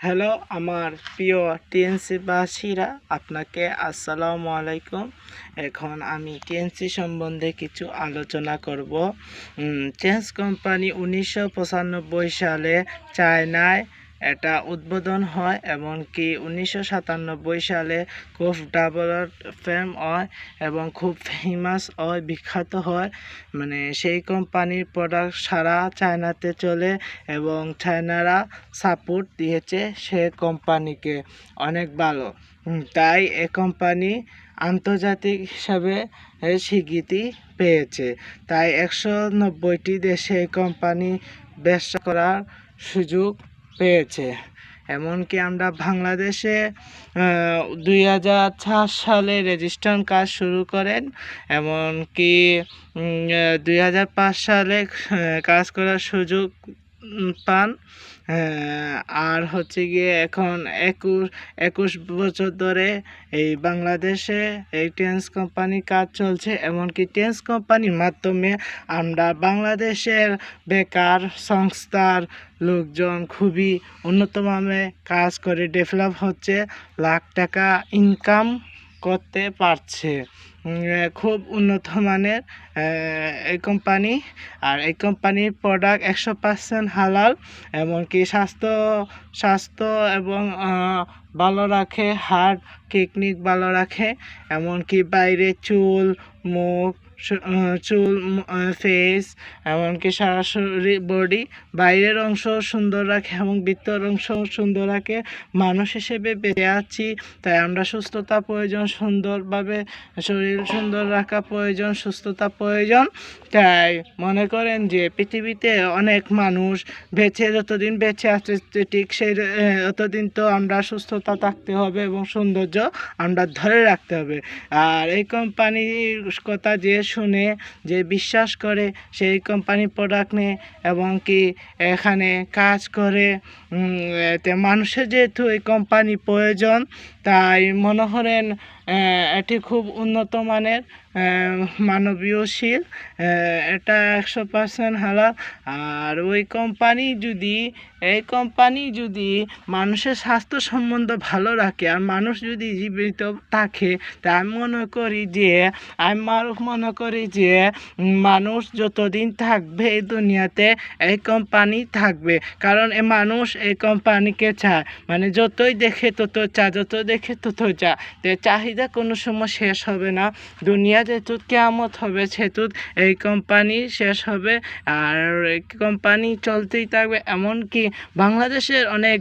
Hello, আমার প্রিয় টিএনসিবাসীরা আপনাকে আসসালামু আলাইকুম। এখন আমি টিএনসি সম্বন্ধে কিছু আলোচনা করব। চেঞ্জ কোম্পানি উনিশশো পঁচানব্বই সালে চায়নায় এটা উদ্বোধন হয় এমনকি উনিশশো সাতানব্বই সালে খুব ডেভেলপ ফেম হয় এবং খুব ফেমাস হয়, বিখ্যাত হয়। মানে সেই কোম্পানির প্রোডাক্ট সারা চায়নাতে চলে এবং চায়নারা সাপোর্ট দিয়েছে সে কোম্পানিকে অনেক ভালো। তাই এ কোম্পানি আন্তর্জাতিক হিসাবে স্বীকৃতি পেয়েছে। তাই একশো নব্বইটি দেশে কোম্পানি ব্যবসা করার সুযোগ পেয়েছে। এমনকি আমরা বাংলাদেশে দুই হাজার চার সালে রেজিস্ট্রেশন কাজ শুরু করেন। এমনকি দুই হাজার পাঁচ সালে কাজ করার সুযোগ পান। আর হচ্ছে গিয়ে এখন একুশ একুশ বছর ধরে এই বাংলাদেশে এই টেন্স কোম্পানি কাজ চলছে, এমনকি টেন্স কোম্পানির মাধ্যমে আমরা বাংলাদেশের বেকার সংস্থার লোকজন খুবই উন্নতভাবে কাজ করে, ডেভেলপ হচ্ছে, লাখ টাকা ইনকাম করতে পারছে। খুব উন্নত মানের এই কোম্পানি আর এই কোম্পানির প্রোডাক্ট একশো পার্সেন্ট হালাল, এমনকি স্বাস্থ্য স্বাস্থ্য এবং ভালো রাখে হার্ট কিডনি ভালো রাখে, এমনকি বাইরে চুল, মুখ চুল ফেস এমনকি সারা শরীর বডি বাইরের অংশ সুন্দর রাখে এবং ভিতর অংশ সুন্দর রাখে। মানুষ হিসেবে বেঁচে আছি, তাই আমরা সুস্থতা প্রয়োজন সুন্দরভাবে শরীর সুন্দর রাখা প্রয়োজন সুস্থতা প্রয়োজন। তাই মনে করেন যে পৃথিবীতে অনেক মানুষ বেঁচে যতদিন বেঁচে আছে ঠিক সেই আহ, ততদিন তো আমরা সুস্থতা থাকতে হবে এবং সৌন্দর্য আমরা ধরে রাখতে হবে। আর এই কোম্পানির কথা যে শুনে যে বিশ্বাস করে সেই কোম্পানির প্রোডাক্ট নেয় এবং কি এখানে কাজ করে মানুষের যেহেতু এই কোম্পানি প্রয়োজন তাই মনে করেন এটি খুব উন্নত মানের আহ, মানবীয়শীল এটা একশো পার্সেন্ট হালাল আর ওই কোম্পানি যদি এই কোম্পানি যদি মানুষের স্বাস্থ্য সম্বন্ধ ভালো রাখে আর মানুষ যদি জীবিত থাকে তা আমি মনে করি যে আমি মনে করি যে মানুষ যতদিন থাকবে এই দুনিয়াতে এই কোম্পানি থাকবে। কারণ এ মানুষ এই কোম্পানিকে চায়। মানে যতই দেখে তত চা যত দেখে তত চায় তো চাহিদা কোনো সময় শেষ হবে না। দুনিয়া যেহেতু কেয়ামত হবে সেহেতু এই কোম্পানি শেষ হবে। আর কোম্পানি চলতেই থাকবে। এমনকি বাংলাদেশের অনেক